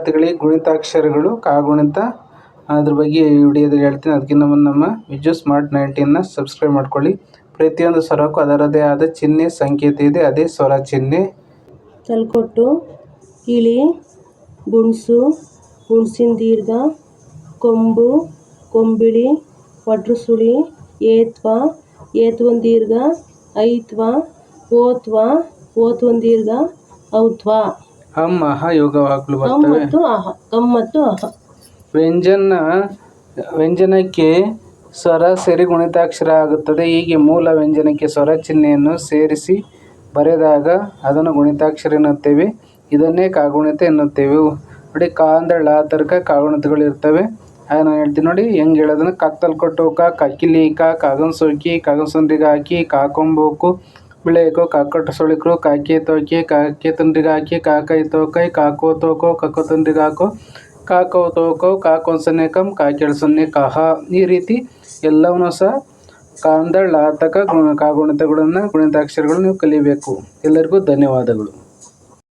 ವಿದ್ಯಾರ್ಥಿಗಳಿಗೆ ಗುಣಿತಾಕ್ಷರಗಳು, ಕಾಗುಣಿತ. ಅದ್ರ ಬಗ್ಗೆ ಈ ವಿಡಿಯೋದಲ್ಲಿ ಹೇಳ್ತೀನಿ. ಅದಕ್ಕಿಂತ ಮುಂದೆ ನಮ್ಮ ವಿಜು ಸ್ಮಾರ್ಟ್ ನೈಂಟಿನ ಸಬ್ಸ್ಕ್ರೈಬ್ ಮಾಡ್ಕೊಳ್ಳಿ. ಪ್ರತಿಯೊಂದು ಸ್ವರಕ್ಕೂ ಅದರದೇ ಆದ ಚಿಹ್ನೆ, ಸಂಕೇತ ಇದೆ. ಅದೇ ಸ್ವರ ಚಿಹ್ನೆ. ತಲ್ಕೊಟ್ಟು, ಇಳಿ, ಗುಣಸು, ಗುಣಸಿನ ದೀರ್ಘ, ಕೊಂಬು, ಕೊಂಬಿಳಿ ಒಟ್ರು ಸುಳಿ ಏತ್ವ, ಏತ್ವನ್ ದೀರ್ಘ, ಐತ್ವ, ಓತ್ವ, ಓತ್ವನ್ ದೀರ್ಘ, ಔತ್ವ. ಹಮ್ ಅಹ ಯೋಗವಾಗಲು ಬರ್ತವೆ. ಮತ್ತು ಅಹ ಕಮ್ ಮತ್ತು ಅಹ ವ್ಯಂಜನ ವ್ಯಂಜನಕ್ಕೆ ಸ್ವರ ಸೇರಿ ಗುಣಿತಾಕ್ಷರ ಆಗುತ್ತದೆ. ಹೀಗೆ ಮೂಲ ವ್ಯಂಜನಕ್ಕೆ ಸ್ವರ ಚಿಹ್ನೆಯನ್ನು ಸೇರಿಸಿ ಬರೆದಾಗ ಅದನ್ನು ಗುಣಿತಾಕ್ಷರ ಎನ್ನುತ್ತೇವೆ. ಇದನ್ನೇ ಕಾಗುಣಿತ ಎನ್ನುತ್ತೇವೆ. ನೋಡಿ ಕಾ ಅಂದರೆ ಳ ತರ್ಕ ಕಾಗುಣಿತಗಳು ಇರ್ತವೆ. ಆಗ ನಾನು ಹೇಳ್ತೀನಿ ನೋಡಿ ಹೆಂಗೆ ಹೇಳೋದನ್ನ? ಕತ್ತಲ್ ಕೊಟ್ಟು ಕಾ ಕಕ್ಕಿಲಿ ಕಾ ಕಾಗನ್ ಸೋಕಿ ಕಾಗನ್ ಸೊಂದ್ರಿಗೆ ಹಾಕಿ ಕಾಕೊಂಬೋಕು ಬಿಳೆಯಕು ಕಾಕೊಟ್ಟು ಸುಳಿಕ್ರು ಕಾಕಿ ತೋಕಿ, ಕಾಕಿ ತುಂಡ್ರಿಗೆ ಹಾಕಿ ಕಾಕೈ ತೋಕೈ, ಕಾಕೋ ತೋಕೋ ಕಕ್ಕೋ ತುಂಡ್ರಿಗೆ ಹಾಕೋ ಕಾಕೋ ತೋಕೋ, ಕಾಕೋ ಸೊನ್ನೆ ಕಮ್ ಕಾಕೇಳು ಸೊನ್ನೆ ಕಹ ಈ ರೀತಿ ಎಲ್ಲವನ್ನು ಸಹ ಕಾಂದಳ್, ಆತಕ ತಕ ಗುಣ, ಕಾಗುಣಿತಗಳನ್ನು ಗುಣಿತಾಕ್ಷರಗಳನ್ನು ನೀವು ಕಲಿಬೇಕು. ಎಲ್ಲರಿಗೂ ಧನ್ಯವಾದಗಳು.